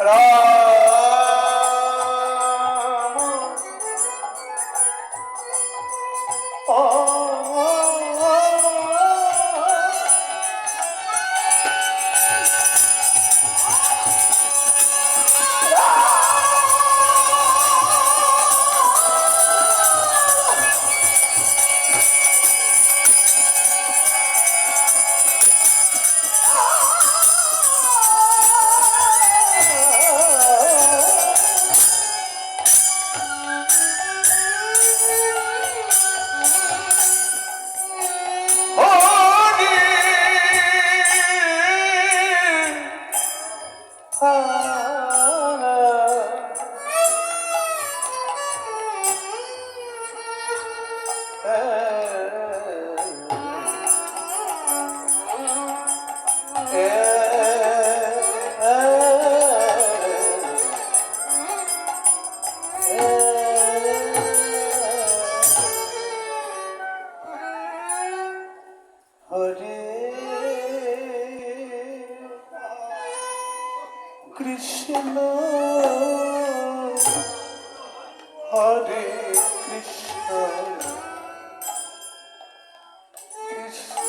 রাম কৃষ্ণ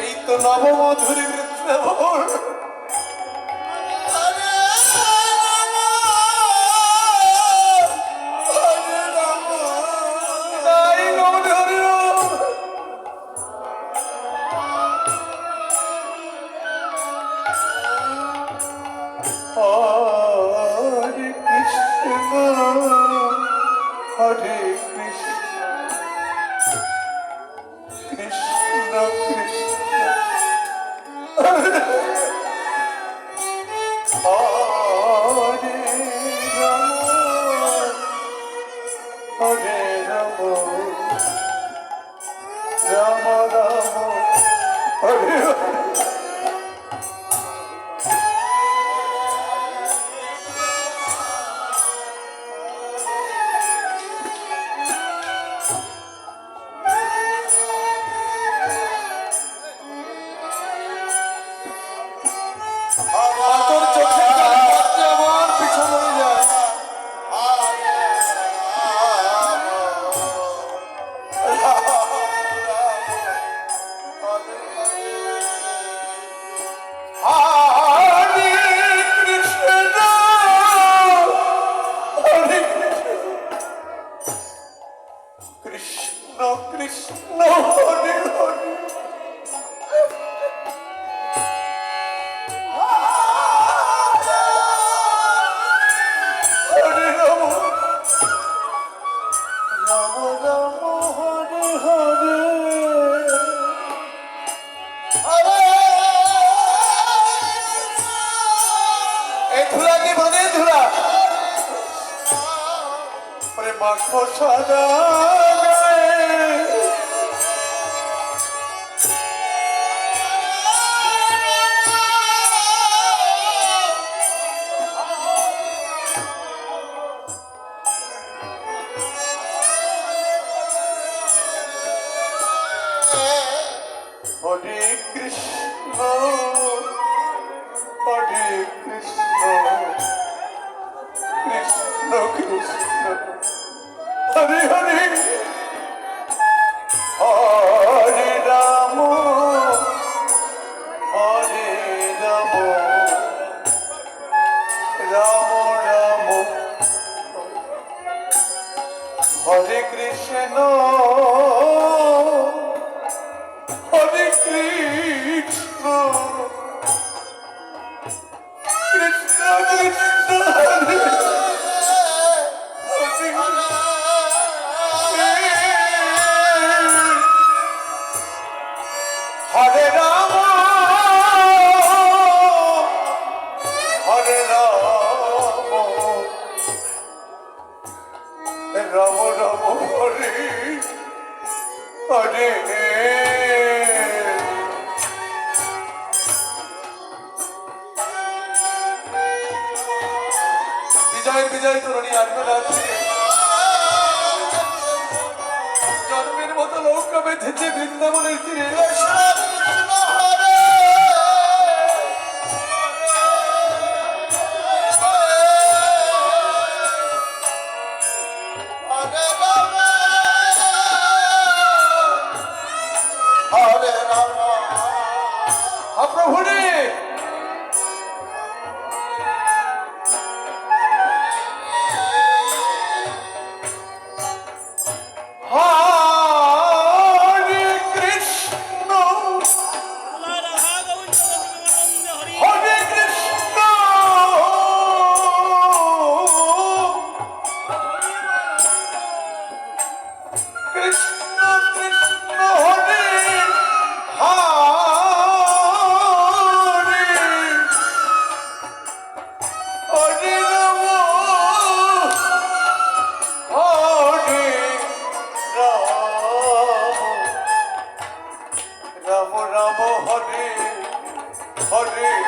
এই তো নবমধুরী বৃন্দাবন। ও know. করে বিজয়ের বিজয় তরুণী আটবেলা জন্মের মতো লৌকা বেঁধেছে বৃন্দাবনের তীরে। Hare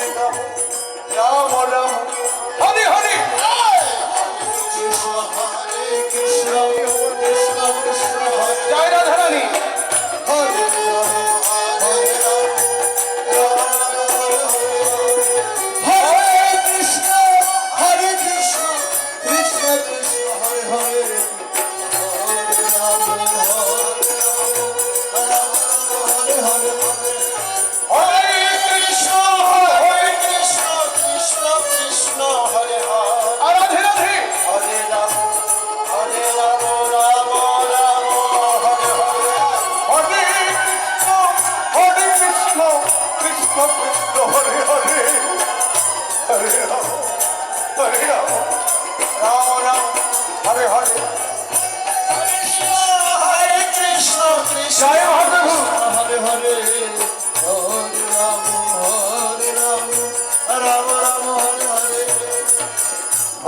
হরে রাম রাম